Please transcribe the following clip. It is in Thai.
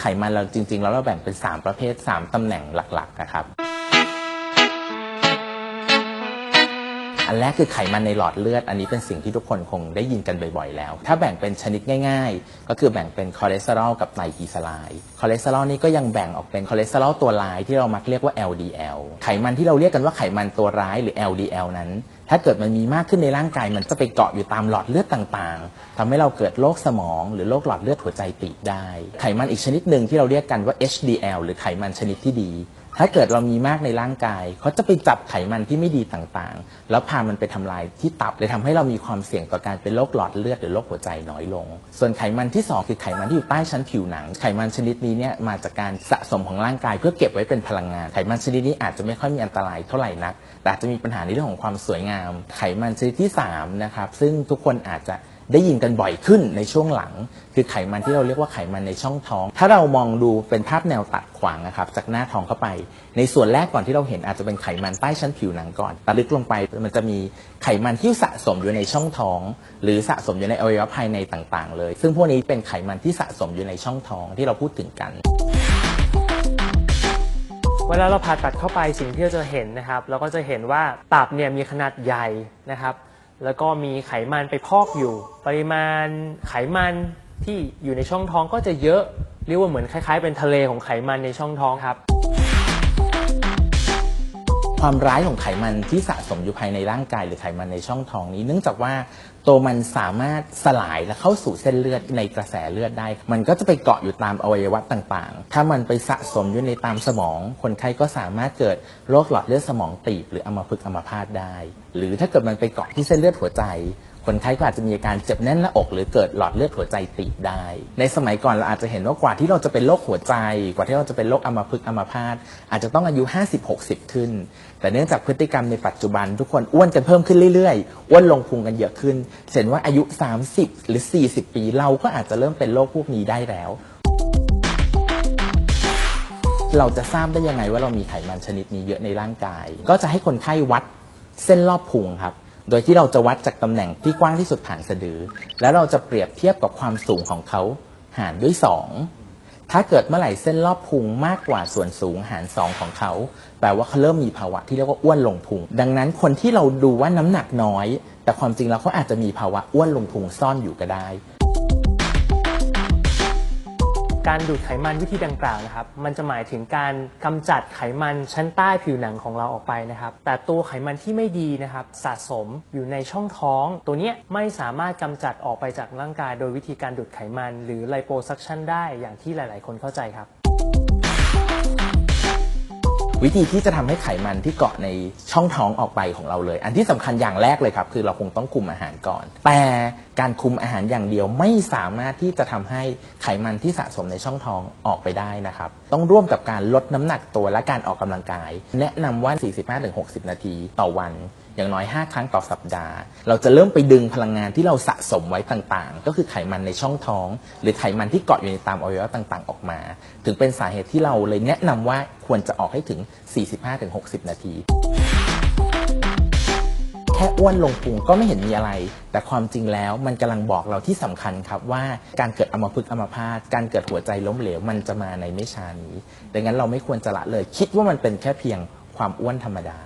ไขมันเราจริง ๆ แล้วเราแบ่งเป็น 3 ประเภท 3 ตำแหน่งหลักๆนะครับ อันแรกคือไขมันในหลอดเลือด อันนี้เป็นสิ่งที่ทุกคนคงได้ยินกันบ่อยๆแล้ว ถ้าแบ่งเป็นชนิดง่าย ๆ ก็คือแบ่งเป็นคอเลสเตอรอลกับไตรกลีเซอไรด์คอเลสเตอรอลนี่ก็ยังแบ่งออกเป็นคอเลสเตอรอลตัวร้ายที่เรามักเรียกว่า LDL ไขมันที่เราเรียกกันว่าไขมันตัวร้ายหรือ LDL นั้น ถ้าเกิดมันมีมากขึ้นในร่างกาย มันจะไปเกาะอยู่ตามหลอดเลือดต่างๆทำให้เราเกิดโรคสมอง หรือโรคหลอดเลือดหัวใจตีบได้ ไขมันอีกชนิดหนึ่งที่เราเรียกกันว่า HDL หรือไขมันชนิดที่ดี ถ้าเกิดเรามีมากในร่างกายเขาจะไปจับไขมันที่ไม่ดีต่างๆ แล้วพามันไปทำลายที่ตับเลยทำให้เรามีความเสี่ยงต่อการเป็นโรคหลอดเลือดหรือโรคหัวใจน้อยลง ส่วนไขมันที่ 2 คือไขมันที่อยู่ใต้ชั้นผิวหนัง ไขมันชนิดนี้เนี่ยมาจากการสะสมของร่างกาย เพื่อเก็บไว้เป็นพลังงาน ไขมันชนิดนี้อาจจะไม่ค่อยมีอันตรายเท่าไหร่นัก แต่จจะมีปัญหาในเรื่องของความสวยงาม ไขมันชนิดที่3นะครับซึ่งทุกคนอาจจะ ได้ยินกันบ่อยขึ้นในช่วงหลัง คือไขมันที่เราเรียกว่าไขมันในช่องท้อง ถ้าเรามองดูเป็นภาพแนวตัดขวางนะครับจากหน้าท้องเข้าไป ในส่วนแรกก่อนที่เราเห็นอาจจะเป็นไขมันใต้ชั้นผิวหนังก่อนตัดลึกลงไปมันจะมีไขมันที่สะสมอยู่ในช่องท้อง หรือสะสมอยู่ในอวัยวะภายในต่างๆ เลย ซึ่งพวกนี้เป็นไขมันที่สะสมอยู่ในช่องท้องที่เราพูดถึงกันเวลาเราผ่าตัดเข้าไปสิ่งที่เราจะเห็นนะครับ เราก็จะเห็นว่าตับเนี่ยมีขนาดใหญ่นะครับ แล้วก็มีไขมันไปพอกอยู่ ปริมาณไขมันที่อยู่ในช่องท้องก็จะเยอะเรียกว่าเหมือนคล้ายๆ เป็นทะเลของไขมันในช่องท้องครับ ความร้ายของไขมันที่สะสมอยู่ภายในร่างกายหรือไขมันในช่องท้องนี้ เนื่องจากว่าตัวมันสามารถสลายและเข้าสู่เส้นเลือดในกระแสเลือดได้ มันก็จะไปเกาะอยู่ตามอวัยวะต่างๆ ถ้ามันไปสะสมอยู่ในตามสมอง คนไข้ก็สามารถเกิดโรคหลอดเลือดสมองตีบหรืออัมพฤกษ์อัมพาตได้ หรือถ้าเกิดมันไปเกาะที่เส้นเลือดหัวใจ คนไข้ก็อาจจะมีอาการเจ็บแน่นหน้าอกหรือเกิดหลอดเลือดหัวใจตีบได้ ในสมัยก่อนเราอาจจะเห็นว่ากว่าที่เราจะเป็นโรคหัวใจ กว่าที่เราจะเป็นโรคอัมพฤกษ์อัมพาตอาจจะต้องอายุ 50-60 ขึ้น แต่เนื่องจากพฤติกรรมในปัจจุบัน ทุกคนอ้วนกันเพิ่มขึ้นเรื่อยๆ อ้วนลงพุงกันเยอะขึ้นเห็นว่าอายุ 30 หรือ 40 ปีเราก็อาจจะเริ่มเป็นโรคพวกนี้ได้แล้วเราจะทราบได้ยังไงว่าเรามีไขมันชนิดนี้เยอะในร่างกาย ก็จะให้คนไข้วัดเส้นรอบพุงครับ โดยที่เราจะวัดจากตำแหน่งที่กว้างที่สุดผ่านสะดือ แล้วเราจะเปรียบเทียบกับความสูงของเขาหารด้วย 2 ถ้าเกิดเมื่อไหร่เส้นรอบพุงมากกว่าส่วนสูงหาร 2 ของเขา แปลว่าเขาเริ่มมีภาวะที่เรียกว่าอ้วนลงพุง ดังนั้นคนที่เราดูว่าน้ำหนักน้อย แต่ความจริงแล้วเขาอาจจะมีภาวะอ้วนลงพุงซ่อนอยู่ก็ได้ การดูดไขมันวิธีดังกล่าวนะครับ มันจะหมายถึงการกำจัดไขมันชั้นใต้ผิวหนังของเราออกไปนะครับ แต่ตัวไขมันที่ไม่ดีนะครับ สะสมอยู่ในช่องท้อง ตัวเนี้ยไม่สามารถกำจัดออกไปจากร่างกาย โดยวิธีการดูดไขมัน หรือไลโปซักชันได้อย่างที่หลาย ๆ คนเข้าใจครับ วิธีที่จะทำให้ไขมันที่เกาะในช่องท้องออกไปของเราเลย อันที่สำคัญอย่างแรกเลยครับ คือเราคงต้องคุมอาหารก่อน แต่การคุมอาหารอย่างเดียวไม่สามารถที่จะทำให้ไขมันที่สะสมในช่องท้องออกไปได้นะครับ ต้องร่วมกับการลดน้ำหนักตัวและการออกกำลังกาย แนะนำว่า 45-60 นาทีต่อวัน อย่างน้อย 5 ครั้งต่อสัปดาห์ เราจะเริ่มไปดึงพลังงานที่เราสะสมไว้ต่างๆ ก็คือไขมันในช่องท้อง หรือไขมันที่เกาะอยู่ในตามอวัยวะต่างๆ ออกมา ถึงเป็นสาเหตุที่เราเลยแนะนำว่าควรจะออกให้ถึง 45-60 นาทีแค่อ้วนลงพุงก็ไม่เห็นมีอะไร แต่ความจริงแล้วมันกำลังบอกเราที่สำคัญครับว่าการเกิดอัมพฤกษ์อัมพาตการเกิดหัวใจล้มเหลวมันจะมาในไม่ช้านี้ ดังนั้นเราไม่ควรจะละเลย คิดว่ามันเป็นแค่เพียงความอ้วนธรรมดา